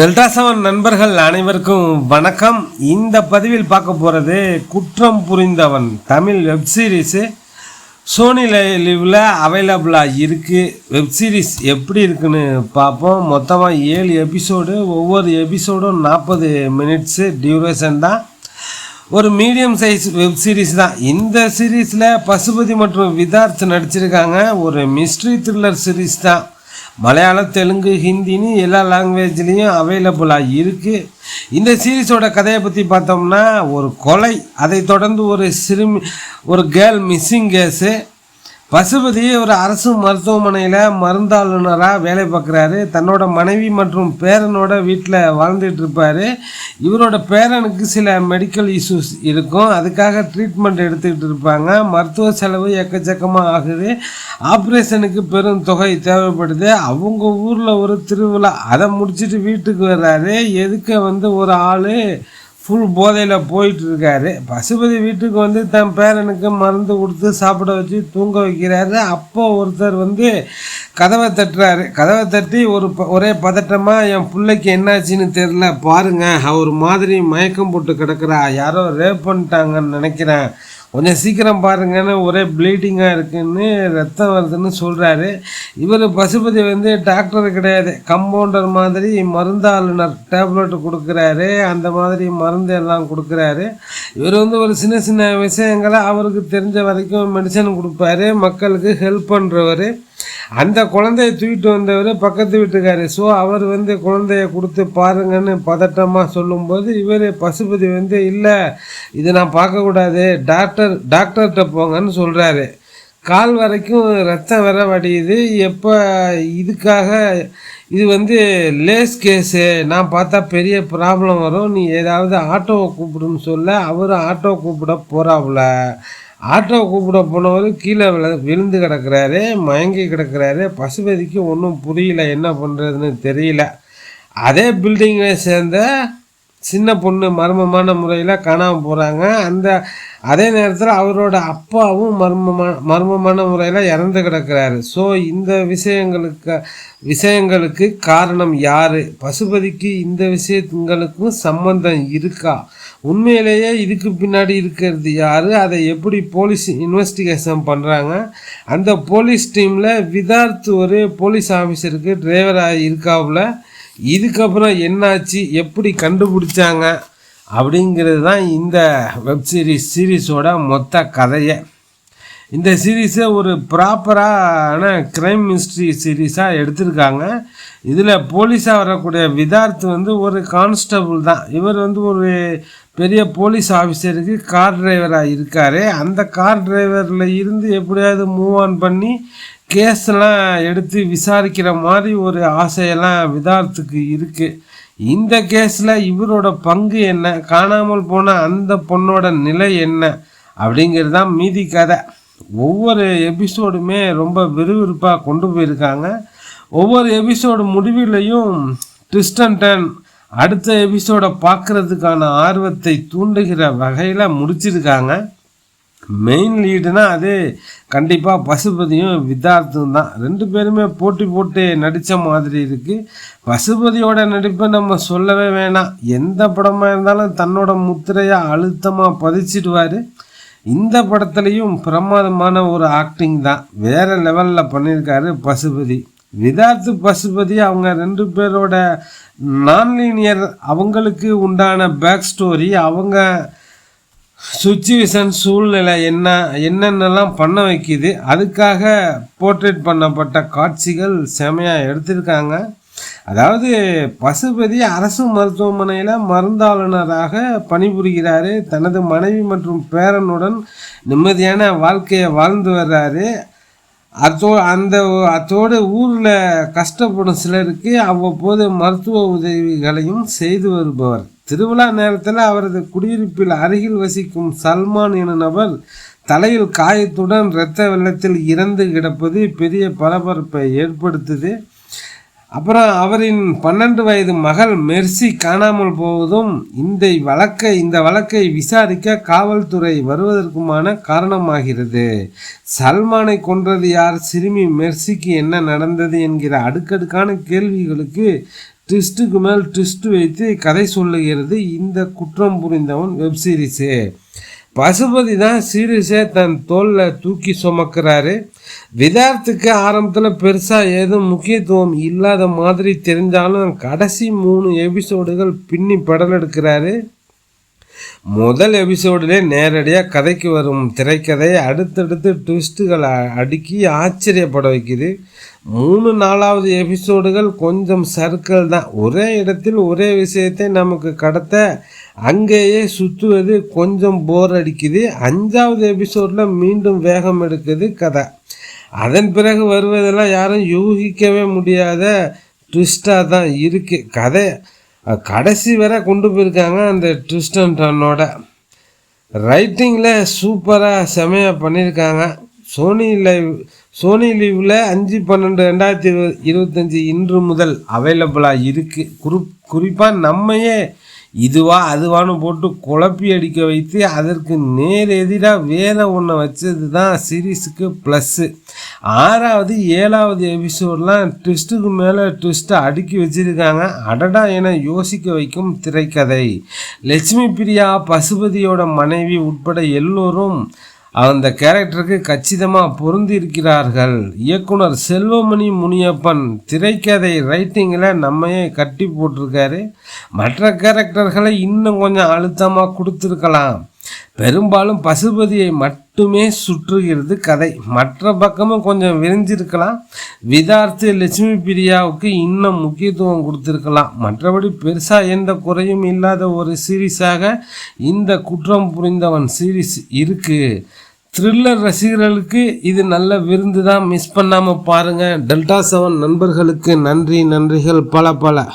Delta seven நண்பர்கள் அனைவருக்கும் வணக்கம். இந்த பதிவில் பார்க்க போகிறது குற்றம் புரிந்தவன் தமிழ் வெப் சீரிஸு சோனி லிவில் அவைலபிளாக இருக்குது வெப் சீரிஸ் எப்படி இருக்குன்னு பார்ப்போம். மொத்தமாக ஏழு எபிசோடு ஒவ்வொரு எபிசோடும் நாற்பது மினிட்ஸு டியூரேஷன் தான். ஒரு மீடியம் சைஸ் வெப் சீரிஸ் தான். இந்த சீரீஸில் பசுபதி மற்றும் விதார்த் நடிச்சிருக்காங்க. ஒரு மிஸ்ட்ரி த்ரில்லர் சீரிஸ் தான். மலையாளம் தெலுங்கு ஹிந்தின்னு எல்லா லாங்குவேஜ்லேயும் அவைலபிளாக இருக்குது இந்த சீரீஸோட கதையை பற்றி பார்த்தோம்னா ஒரு கொலை அதை தொடர்ந்து ஒரு சிறுமி ஒரு கேர்ள் மிஸ்ஸிங் கேஸு பசுபதி ஒரு அரசு மருத்துவமனையில் மருந்தாளுநராக வேலை பார்க்குறாரு. தன்னோட மனைவி மற்றும் பேரனோட வீட்டில் வாழ்ந்துட்டு இருப்பார். இவரோட பேரனுக்கு சில மெடிக்கல் இஷ்யூஸ் இருக்கும். அதுக்காக ட்ரீட்மெண்ட் எடுத்துக்கிட்டு இருப்பாங்க. மருத்துவ செலவு எக்கச்சக்கமாக ஆகுது. ஆப்ரேஷனுக்கு பெரும் தொகை தேவைப்படுது. அவங்க ஊரில் ஒரு திருவிழா அதை முடிச்சுட்டு வீட்டுக்கு வர்றாரு. எதுக்க வந்து ஒரு ஆள் ஃபுல் போதையில் போயிட்டு இருக்காரு பசுபதி வீட்டுக்கு வந்து தன் பேரனுக்கு மருந்து கொடுத்து சாப்பிட வச்சு தூங்க வைக்கிறாரு. அப்போ ஒருத்தர் வந்து கதவை தட்டுறாரு. கதவை தட்டி ஒரு ப- ஒரே பதட்டமாக என் பிள்ளைக்கு என்னாச்சுன்னு தெரில பாருங்க. அவர் மாதிரி மயக்கம் போட்டு கிடக்குறா. யாரோ ரேப் பண்ணிட்டாங்கன்னு நினைக்கிறேன். கொஞ்சம் சீக்கிரம் பாருங்கன்னு ஒரே ப்ளீடிங்காக இருக்குன்னு ரத்தம் வருதுன்னு சொல்கிறாரு இவர் பசுபதி வந்து டாக்டர் கிடையாது. கம்பவுண்டர் மாதிரி மருந்தாளுநர் டேப்லெட் கொடுக்குறாரு. அந்த மாதிரி மருந்து எல்லாம் கொடுக்குறாரு. இவர் வந்து ஒரு சின்ன சின்ன விஷயங்களை அவருக்கு தெரிஞ்ச வரைக்கும் மெடிசன் கொடுப்பாரு. மக்களுக்கு ஹெல்ப் பண்ணுறவர் அந்த குழந்தைய தூக்கிட்டு வந்தவர் பக்கத்து வீட்டுக்காரு. ஸோ அவர் வந்து குழந்தைய கொடுத்து பாருங்கன்னு பதட்டமாக சொல்லும்போது இவர் பசுபதி வந்து இல்லை இதை நான் பார்க்கக்கூடாது டாக்டர் டாக்டர்கிட்ட போங்கன்னு சொல்கிறாரு கால் வரைக்கும் ரத்தம் வர வடியுது எப்போ இதுக்காக இது வந்து லேஸ் கேஸு. நான் பார்த்தா பெரிய ப்ராப்ளம் வரும். நீ ஏதாவது ஆட்டோவை கூப்பிடுன்னு சொல்ல. அவர் ஆட்டோ கூப்பிட போகிறாப்புல ஆட்டோ கூப்பிட போனவர் கீழே விழ விழுந்து கிடக்கிறாரு மயங்கி கிடக்குறாரு. பசுபதிக்கு ஒன்றும் புரியல என்ன பண்ணுறதுன்னு தெரியல. அதே பில்டிங்கை சேர்ந்த சின்ன பொண்ணு மர்மமான முறையில் காணாமல் போகிறாங்க அந்த அதே நேரத்தில் அவரோட அப்பாவும் மர்மமான மர்மமான முறையில் இறந்து கிடக்கிறாரு. ஸோ இந்த விஷயங்களுக்கு விஷயங்களுக்கு காரணம் யார்? பசுபதிக்கு இந்த விஷயங்களுக்கும் சம்பந்தம் இருக்கா? உண்மையிலேயே இதுக்கு பின்னாடி இருக்கிறது யார்? அதை எப்படி போலீஸ் இன்வெஸ்டிகேஷன் பண்ணுறாங்க அந்த போலீஸ் டீமில் விதார்த் ஒரு போலீஸ் ஆஃபீஸருக்கு டிரைவராக இருக்காவில் இதுக்கப்புறம் என்னாச்சு? எப்படி கண்டுபிடிச்சாங்க? அப்படிங்கிறது தான் இந்த வெப்சீரிஸ் சீரீஸோட மொத்த கதையை. இந்த சீரீஸை ஒரு ப்ராப்பரான க்ரைம் மிஸ்ட்ரி சீரீஸாக எடுத்திருக்காங்க. இதில் போலீஸாக வரக்கூடிய விதார்த் வந்து ஒரு கான்ஸ்டபுள் தான். இவர் வந்து ஒரு பெரிய போலீஸ் ஆஃபீஸருக்கு கார் டிரைவராக இருக்கார். அந்த கார் டிரைவரில் இருந்து எப்படியாவது மூவ் ஆன் பண்ணி கேஸ்லாம் எடுத்து விசாரிக்கிற மாதிரி ஒரு ஆசையெல்லாம் விதார்த்துக்கு இருக்குது இந்த கேஸில் இவரோட பங்கு என்ன? காணாமல் போன அந்த பொண்ணோட நிலை என்ன? அப்படிங்கிறது தான் மீதி கதை. ஒவ்வொரு எபிசோடுமே ரொம்ப விறுவிறுப்பாக கொண்டு போயிருக்காங்க. ஒவ்வொரு எபிசோடு முடிவிலையும் ட்விஸ்ட் அண்ட் டர்ன் அடுத்த எபிசோடை பார்க்குறதுக்கான ஆர்வத்தை தூண்டுகிற வகையில் முடிச்சிருக்காங்க. மெயின் லீடுனா அது கண்டிப்பாக பசுபதியும் வித்தார்த்தும் தான். ரெண்டு பேருமே போட்டி போட்டு நடித்த மாதிரி இருக்குது பசுபதியோட நடிப்பை நம்ம சொல்லவே வேணாம். எந்த படமாக இருந்தாலும் தன்னோட முத்திரையை அழுத்தமாக பதிச்சிடுவார். இந்த படத்துலையும் பிரமாதமான ஒரு ஆக்டிங் தான். வேறு லெவலில் பண்ணியிருக்காரு பசுபதி. விதார்த்து பசுபதி அவங்க ரெண்டு பேரோட நான்லீனியர் அவங்களுக்கு உண்டான பேக் ஸ்டோரி அவங்க சுச்சுவேஷன் சூழ்நிலை என்ன என்னென்னலாம் பண்ண வைக்குது அதுக்காக போர்ட்ரேட் பண்ணப்பட்ட காட்சிகள் செமையாக எடுத்திருக்காங்க. அதாவது பசுபதி அரசு மருத்துவமனையில் மருந்தாளுநராக பணிபுரிகிறாரு. தனது மனைவி மற்றும் பேரனுடன் நிம்மதியான வாழ்க்கையை வாழ்ந்து வர்றாரு. அதோ அந்த அதோடு ஊரில் கஷ்டப்படும் சிலருக்கு அவ்வப்போது மருத்துவ உதவிகளையும் செய்து வருபவர். திருவிழா நேரத்தில் அவரது குடியிருப்பில் அருகில் வசிக்கும் சல்மான் என நபர் தலையில் காயத்துடன் இரத்த வெள்ளத்தில் இறந்து கிடப்பது பெரிய பரபரப்பை ஏற்படுத்துது. அப்புறம் அவரின் பன்னெண்டு வயது மகள் மெர்சி காணாமல் போவதும் இந்த வழக்கை இந்த வழக்கை விசாரிக்க காவல்துறை வருவதற்குமான காரணமாகிறது. சல்மானை கொன்றது யார்? சிறுமி மெர்சிக்கு என்ன நடந்தது என்கிற அடுக்கடுக்கான கேள்விகளுக்கு ட்விஸ்ட்டுக்கு மேல் ட்விஸ்ட் வைத்து கதை சொல்லுகிறது இந்த குற்றம் புரிந்தவன் வெப்சீரிஸு பசுபதி தான் சீரியஸே தன் தோளில் தூக்கி சுமக்கிறாரு. விதார்த்துக்கு ஆரம்பத்தில் பெருசாக ஏதும் முக்கியத்துவம் இல்லாத மாதிரி தெரிஞ்சாலும் கடைசி மூணு எபிசோடுகள் பின்னி படல் எடுக்கிறாரு. முதல் எபிசோடிலே நேரடியாக கதைக்கு வரும் திரைக்கதை அடுத்தடுத்து ட்விஸ்ட்டுகளை அடுக்கி ஆச்சரியப்பட வைக்குது. மூணு நாலாவது எபிசோடுகள் கொஞ்சம் சர்க்கிள் தான். ஒரே இடத்தில் ஒரே விஷயத்தை நமக்கு கடத்த அங்கேயே சுற்றுவது கொஞ்சம் போர் அடிக்குது. அஞ்சாவது எபிசோடில் மீண்டும் வேகம் எடுக்குது கதை. அதன் பிறகு வருவதெல்லாம் யாரும் யூகிக்கவே முடியாத ட்விஸ்டாக தான் இருக்குது கதை கடைசி வரை கொண்டு போயிருக்காங்க அந்த ட்விஸ்டனோட ரைட்டிங்கில் சூப்பராக செமையாக பண்ணியிருக்காங்க. சோனி லைவ் சோனி லீவில் அஞ்சு பன்னெண்டு ரெண்டாயிரத்தி இருபது இருபத்தஞ்சி இன்று முதல் அவைலபிளாக இருக்குது குறி குறிப்பாக நம்மையே இதுவா அதுவான்னு போட்டு குழப்பி அடிக்க வைத்து அதற்கு நேர் எதிராக வேற ஒன்றை வச்சது தான் சீரீஸுக்கு ப்ளஸ்ஸு ஆறாவது ஏழாவது எபிசோட்லாம் ட்விஸ்ட்டுக்கு மேலே ட்விஸ்ட்டை அடுக்கி வச்சுருக்காங்க. அடடா என யோசிக்க வைக்கும் திரைக்கதை. லட்சுமி பிரியா பசுபதியோட மனைவி உட்பட எல்லோரும் அந்த கேரக்டருக்கு கச்சிதமாக பொருந்தி இருக்கிறார்கள் இயக்குனர் செல்வமணி முனியப்பன் திரைக்கதை ரைட்டிங்கில் நம்மையே கட்டி போட்டிருக்காரு. மற்ற கேரக்டர்களை இன்னும் கொஞ்சம் அழுத்தமாக கொடுத்துருக்கலாம். பெரும்பாலும் பசுபதியை மட்டுமே சுற்றுகிறது கதை. மற்ற பக்கமும் கொஞ்சம் விரிஞ்சிருக்கலாம். விதார்த்து லட்சுமி பிரியாவுக்கு இன்னும் முக்கியத்துவம் கொடுத்துருக்கலாம். மற்றபடி பெருசாக எந்த குறையும் இல்லாத ஒரு சீரீஸாக இந்த குற்றம் புரிந்தவன் சீரீஸ் இருக்குது த்ரில்லர் ரசிகர்களுக்கு இது நல்ல விருந்து தான். மிஸ் பண்ணாமல் பாருங்கள் டெல்டா செவன் நண்பர்களுக்கு நன்றி நன்றிகள் பல பல.